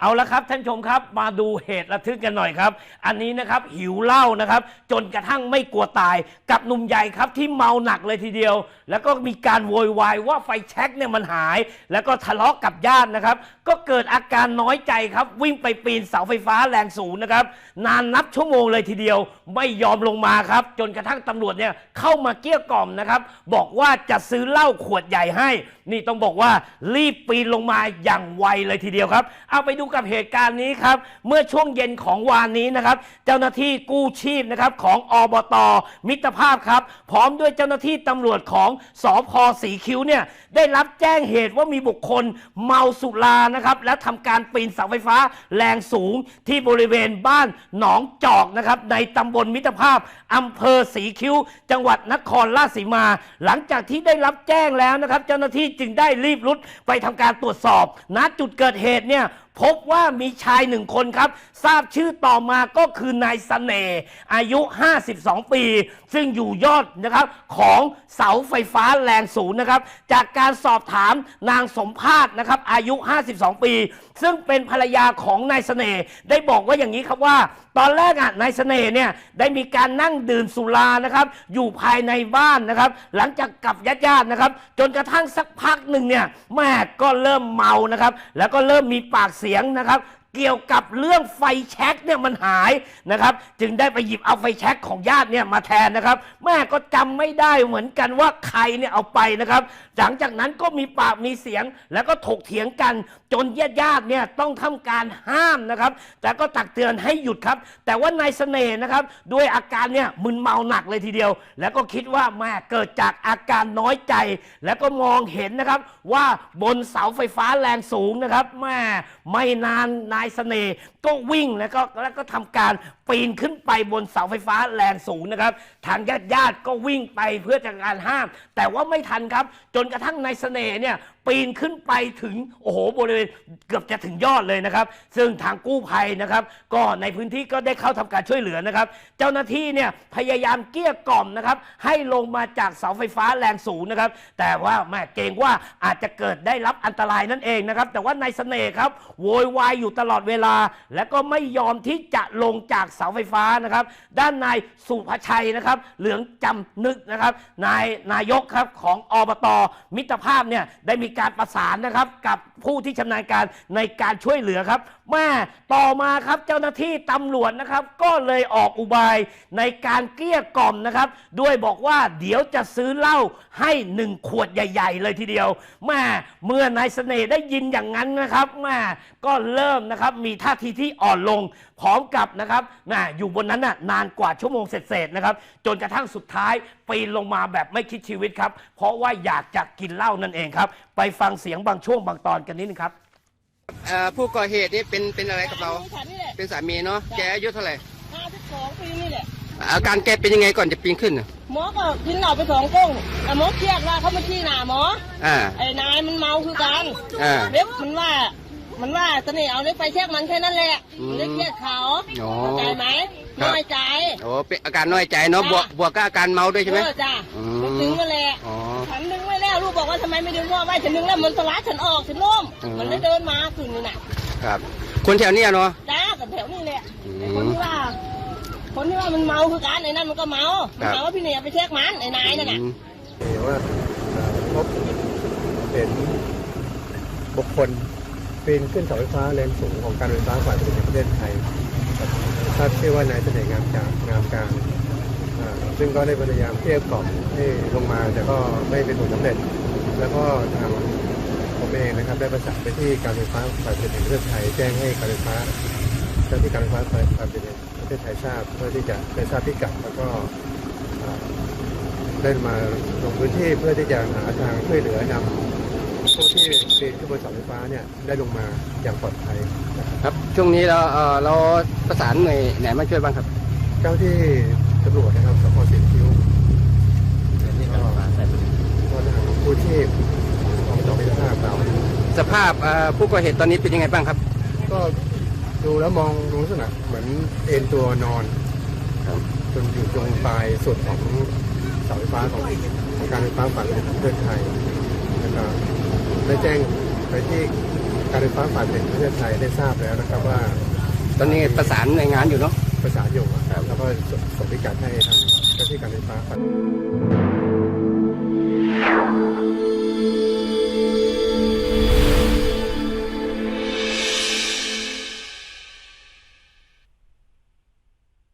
เอาละครับท่านชมครับ มาดูเหตุระทึกกันหน่อยครับ อันนี้นะครับหิวเหล้านะครับ จนกระทั่งไม่กลัวตายกับหนุ่มใหญ่ครับที่เมาหนักเลยทีเดียว แล้วก็มีการโวยวายว่าไฟแช็กเนี่ยมันหาย แล้วก็ทะเลาะกับญาตินะครับ ก็เกิดอาการน้อยใจครับ วิ่งไปปีนเสาไฟฟ้าแรงสูงนะครับ นานนับชั่วโมงเลยทีเดียว ไม่ยอมลงมาครับ จนกระทั่งตำรวจเนี่ยเข้ามาเกลี้ยกล่อมนะครับ บอกว่าจะซื้อเหล้าขวดใหญ่ให้ นี่ต้องบอกว่ารีบปีนลงมาอย่างไวเลยทีเดียวครับ เอาไปดูกับเหตุการณ์นี้ครับ เมื่อช่วงเย็นของวานนี้นะครับ เจ้าหน้าที่กู้ชีพนะครับของอบต มิตรภาพครับ พร้อมด้วยเจ้าหน้าที่ตำรวจของสอพสีคิ้วเนี่ยได้รับแจ้งเหตุว่ามีบุคคลเมาสุรานะครับและทำการปีนเสาไฟฟ้าแรงสูงที่บริเวณบ้านหนองจอกนะครับในตำบลมิตรภาพอำเภอสีคิ้ว จังหวัดนครราชสีมา หลังจากที่ได้รับแจ้งแล้วนะครับ เจ้าหน้าที่จึงได้รีบรุดไปทำการตรวจสอบณจุดเกิดเหตุเนี่ย พบว่ามีชายหนึ่งคนครับ ทราบชื่อต่อมาก็คือนายสเสน่ห์อายุ 52 ปี ซึ่งอยู่ยอดนะครับของเสาไฟฟ้าแรงสูงนะครับ จากการสอบถามนางสมภาษ์นะครับอายุ 52 ปี ซึ่งเป็นภรรยาของนายสเสน่ห์ได้บอกว่าอย่างนี้ครับว่า ตอนแรกอะนายเสน่ห์เนี่ยได้มีการนั่งดื่มสุรานะครับอยู่ภายในบ้านนะครับ หลังจากกับญาติญาติๆนะครับ จนกระทั่งสักพักหนึ่งเนี่ยแม่ก็เริ่มเมานะครับ แล้วก็เริ่มมีปากเสียงนะครับ เกี่ยวกับเรื่องไฟแช็กเนี่ยมันหายนะครับ จึงได้ไปหยิบเอาไฟแช็กของญาติเนี่ยมาแทนนะครับแม่ก็จำไม่ได้เหมือนกันว่าใครเนี่ยเอาไปนะครับ หลังจากนั้นก็มีปากมีเสียงแล้วก็ถกเถียงกันจนญาติญาติๆเนี่ยต้องทำการห้ามนะครับ แต่ก็ตักเตือนให้หยุดครับ แต่ว่านายเสน่ห์นะครับ ด้วยอาการเนี่ยมึนเมาหนักเลยทีเดียว แล้วก็คิดว่าแม่เกิดจากอาการน้อยใจ แล้วก็มองเห็นนะครับว่าบนเสาไฟฟ้าแรงสูงนะครับแม่ไม่นานนายายเสน่ห์ก็วิ่งแล้วก็แล้วก็ทำการปีนขึ้นไปบนเสาไฟฟ้าแรงสูงนะครับ ทางญาติญาติก็วิ่งไปเพื่อจะการห้าม แต่ว่าไม่ทันครับ จนกระทั่งนายเสน่ห์เนี่ยปีนขึ้นไปถึงโอ้โหบริเวณเกือบจะถึงยอดเลยนะครับ ซึ่งทางกู้ภัยนะครับ ก็ในพื้นที่ก็ได้เข้าทำการช่วยเหลือนะครับ เจ้าหน้าที่เนี่ยพยายามเกลี้ยกล่อมนะครับ ให้ลงมาจากเสาไฟฟ้าแรงสูงนะครับ แต่ว่าแม่เกรงว่าอาจจะเกิดได้รับอันตรายนั่นเองนะครับ แต่ว่านายเสน่ห์ครับโวยวายอยู่ตลอดอดเวลา และก็ไม่ยอมที่จะลงจากเสาไฟฟ้านะครับ ด้านนายสุภชัยนะครับ เหลืองจำนึกนะครับ นายนายกครับของอบตมิตรภาพเนี่ยได้มีการประสานนะครับ กับผู้ที่ชำนาญการในการช่วยเหลือครับแม่ต่อมาครับเจ้าหน้าที่ตำรวจนะครับ ก็เลยออกอุบายในการเกลี้ยกล่อมนะครับ ด้วยบอกว่าเดี๋ยวจะซื้อเหล้าให้หนึ่งขวดใหญ่ ๆ เลยทีเดียวแม่เมื่อนายเสน่ห์ได้ยินอย่างนั้นนะครับแม่ก็เริ่มนะครับมีท่าทีที่อ่อนลงพร้อมกับนะครับแม่อยู่บนนั้นน่ะนานกว่าชั่วโมงเศษๆนะครับจนกระทั่งสุดท้ายปีนลงมาแบบไม่คิดชีวิตครับ เพราะว่าอยากจะกินเหล้านั่นเองครับ ไปฟังเสียงบางช่วงบางตอนกันนิดนึงครับเอ่อผู้ก่อเหตุนี่เป็นเป็นอะไรกับเราฉันนี่แหละเป็นสามีเนาะแกอายุเท่าไหร่ห้าสิบสองปีนี่แหละอาการแกเป็นยังไงก่อนจะปีนขึ้นน่ะหมอก็กินเหล้าไปสองก้งแต่หมอเครียดว่าเขามาชี้หน้าหมออ่าไอ้นายมันเมาคือกันอ่าเล็บมันว่า มันว่าเสน่ห์เอาเล็บไปเช็คมันแค่นั้นแหละอืมเล็บเครียดเขาอ๋อเข้าใจไหมครับ น้อยใจ โอ้เป็นอาการน้อยใจเนาะบวกบวกกับอาการเมาด้วยใช่ไหม เออจ้ะอืม มันดึงมาแหละอ๋อ ฉันดึงไว้แล้วลูกบอกว่าทำไมไม่ดึงพ่อไว้ฉันดึงแล้วมันสลายฉันออกฉันล้มอืม มันเลยเดินมาคืนนี้น่ะครับ คนแถวเนี้ยเนาะ จ้ากับแถวนี้แหละอืมไอ้คนที่ว่า คนที่ว่ามันเมาคือกันไอ้นั่นมันก็เมาครัมันบเมาว่าพี่เนี่ยไปเช็คมันไอ้นายนั่นน่ะ อืม เห็นว่าเอ่อพบเห็นบุคคล ปีนขึ้นเสาไฟฟ้าแรงสูงของการไฟฟ้าฝ่ายผลิตแห่งประเทศไทยทราบชื่อว่านายเสน่ห์งามจางงามกลางซึ่งก็ได้พยายามเกลี้ยกล่อมให้ลงมาแต่ก็ไม่เป็นผลสำเร็จ แล้วก็ทางผมเองนะครับได้ประสานไปที่การไฟฟ้าฝ่ายผลิตแห่งประเทศไทยแจ้งให้การไฟฟ้าเจ้าที่การไฟฟ้าฝ่ายผลิตแห่งประเทศไทยทราบเพื่อที่จะได้ทราบพิกัดแล้วก็ได้มาลงพื้นที่เพื่อที่จะหาทางช่วยเหลือนำ ผู้ที่ปีนขึ้นบนเสาไฟฟ้าเนี่ยได้ลงมาอย่างปลอดภัยนะครับครับ ช่วงนี้เราเอ่อเราประสานหน่วยไหนมาช่วยบ้างครับ เจ้าที่ตำรวจนะครับสพสิงห์คิ้วก็ก็ทางผู้ชีพของเสาไฟฟ้าเราสภาพเอ่อผู้ก่อเหตุตอนนี้เป็นยังไงบ้างครับ ก็ดูแล้วมองดูลักษณะเหมือนเอ็นตัวนอนครับจนอยู่ตรงปลายสุดของเสาไฟฟ้าของของการไฟฟ้าฝ่ายผลิตแห่งประเทศไทยนะครับ ได้แจ้งไปที่การไฟฟ้าฝ่ายผลิตประเทศไทยได้ทราบแล้วนะครับว่าตอนนี้ประสานในงานอยู่เนาะประสานอยู่ครับแล้วก็ส่งพิกัดให้ทางเจ้าที่การไฟฟ้าฝ่าย